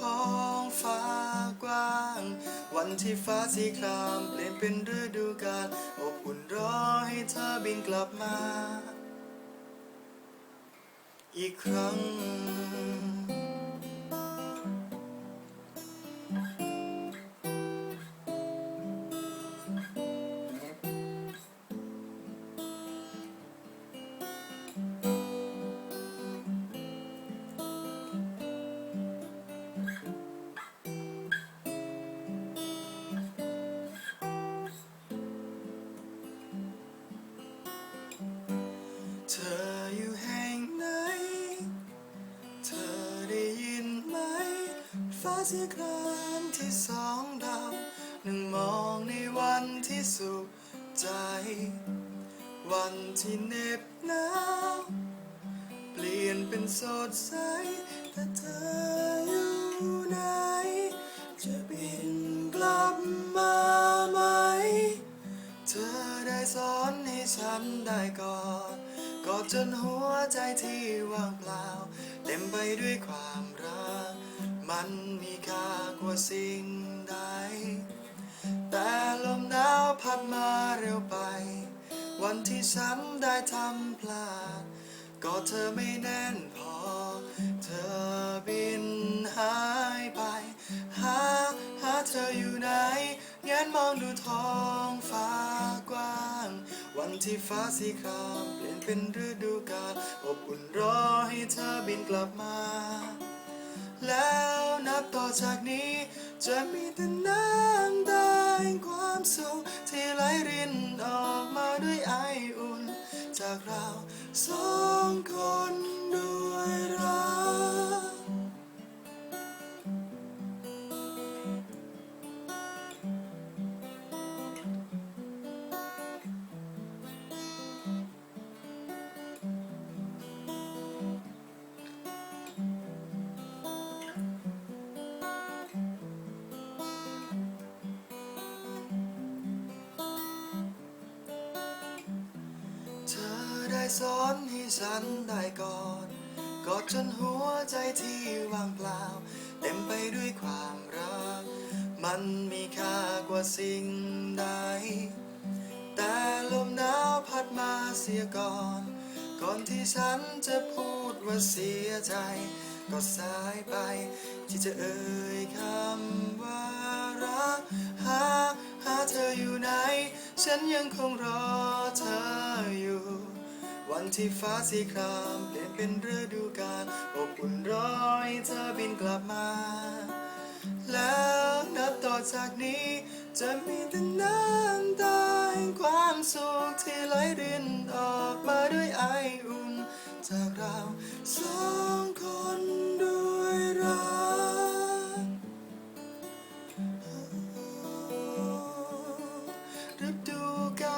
ท้องฟ้ากว้าง วันที่ฟ้าสีครามเปลี่ยนเป็นฤดูกาลอบอุ่นรอให้เธอบินกลับมา อีกครั้ง สีครามที่สองดาวหนั่งมองในวันที่สุขใจ วันที่เหน็บหนาวเปลี่ยนเป็นสดใสแต่เธออยู่ไหน จะบินกลับมาไหม เธอได้สอนให้ฉันได้กอดกอดจนหัวใจที่ว่างเปล่า เต็มไปด้วยความรัก มันมีค่ากว่าสิ่งใด แต่ลมหนาวพัดมาเร็วไป วันที่ฉันได้ทำพลาด ก็เธอไม่แน่นพอ เธอบินหายไป หา หาเธออยู่ไหนเงนมองดูท้องฟ้ากว้าง วันที่ฟ้าสีครามเปลี่ยนเป็นฤดูกาลอบอุ่นรอให้เธอบินกลับมา แล้วนับต่อจากนี้จะมีแต่น้ำ สอนให้ฉันได้ก่อดกอดจนหัวใจที่ว่างเปล่า เต็มไปด้วยความรัก มันมีค่ากว่าสิ่งใด แต่ลมหนาวพัดมาเสียก่อน ก่อนที่ฉันจะพูดว่าเสียใจ ก็สายไป ที่จะเอ่ยคำว่ารัก หาหาเธออยู่ไหน ฉันยังคงรอเธอ วันที่ฟ้าสีครามเปลี่ยนเป็นฤดูกาลอบอุ่นร้อยเธอบินกลับมา แล้วนับต่อจากนี้ จะมีแต่น้ำตาแห่งความสุขที่ไหลรินออกมาด้วยไออุ่น จากเราสองคนด้วยรักฤดูกาล